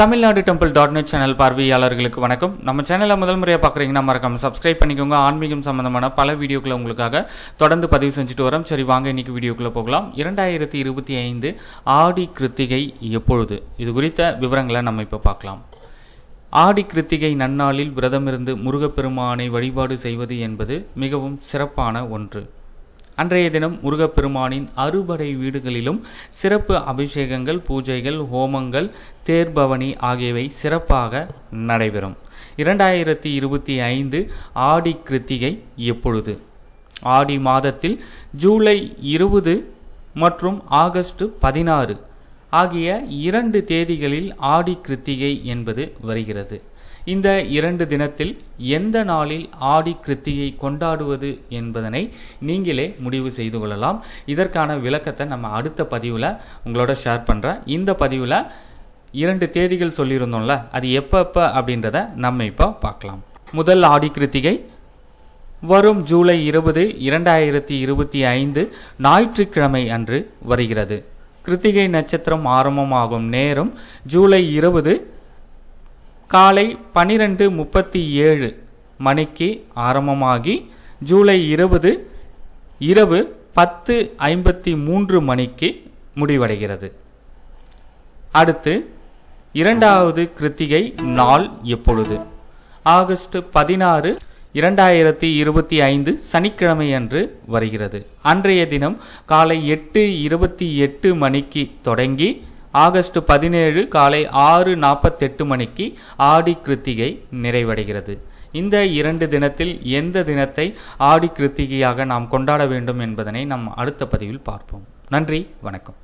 Tamil Nadu temple dot net channel பார்வையாளர்களுக்கு வணக்கம். நம்ம சேனலை முதல் முறையாக பார்க்குறீங்கன்னா மறக்காம சப்ஸ்கிரைப் பண்ணிக்கோங்க. ஆன்மீகம் சம்பந்தமான பல வீடியோக்களை உங்களுக்காக தொடர்ந்து பதிவு செஞ்சுட்டு வரோம். சரி வாங்க இன்னைக்கு வீடியோக்குள்ளே போகலாம். இரண்டாயிரத்தி இருபத்தி ஐந்து ஆடி கிருத்திகை எப்பொழுது? இது குறித்த விவரங்களை நம்ம இப்போ பார்க்கலாம். ஆடி கிருத்திகை நன்னாளில் விரதமிருந்து முருகப்பெருமானை வழிபாடு செய்வது என்பது மிகவும் சிறப்பான ஒன்று. அன்றைய தினம் முருகப்பெருமானின் அறுபடை வீடுகளிலும் சிறப்பு அபிஷேகங்கள் பூஜைகள் ஹோமங்கள் தேர்பவனி ஆகியவை சிறப்பாக நடைபெறும். இரண்டாயிரத்தி இருபத்தி ஐந்து ஆடி கிருத்திகை எப்பொழுது? ஆடி மாதத்தில் ஜூலை இருபது மற்றும் ஆகஸ்ட் பதினாறு ஆகிய இரண்டு தேதிகளில் ஆடி கிருத்திகை என்பது வருகிறது. இந்த இரண்டு தினத்தில் எந்த நாளில் ஆடி கிருத்திகை கொண்டாடுவது என்பதனை நீங்களே முடிவு செய்து கொள்ளலாம். இதற்கான விளக்கத்தை நம்ம அடுத்த பதிவில் உங்களோட ஷேர் பண்ணுறேன் இந்த பதிவில் இரண்டு தேதிகள் சொல்லியிருந்தோம்ல அது எப்போ எப்போ அப்படின்றத நம்ம இப்போ பார்க்கலாம். முதல் ஆடி கிருத்திகை வரும் ஜூலை இருபது இரண்டாயிரத்தி இருபத்தி ஐந்து ஞாயிற்றுக்கிழமை அன்று வருகிறது. கிருத்திகை நட்சத்திரம் ஆரம்பமாகும் நேரம் ஜூலை இருபது காலை பனிரெண்டு முப்பத்தி ஏழு மணிக்கு ஆரம்பமாகி ஜூலை இருபது இரவு பத்து ஐம்பத்தி மூன்று மணிக்கு முடிவடைகிறது. அடுத்து இரண்டாவது கிருத்திகை நாள் எப்பொழுது? ஆகஸ்ட் பதினாறு இரண்டாயிரத்தி இருபத்தி ஐந்து சனிக்கிழமை அன்று வருகிறது. அன்றைய தினம் காலை எட்டு இருபத்தி எட்டு மணிக்கு தொடங்கி ஆகஸ்ட் பதினேழு காலை ஆறு நாற்பத்தெட்டு மணிக்கு ஆடி கிருத்திகை நிறைவடைகிறது. இந்த இரண்டு தினத்தில் எந்த தினத்தை ஆடி கிருத்திகையாக நாம் கொண்டாட வேண்டும் என்பதனை நாம் அடுத்த பதிவில் பார்ப்போம். நன்றி வணக்கம்.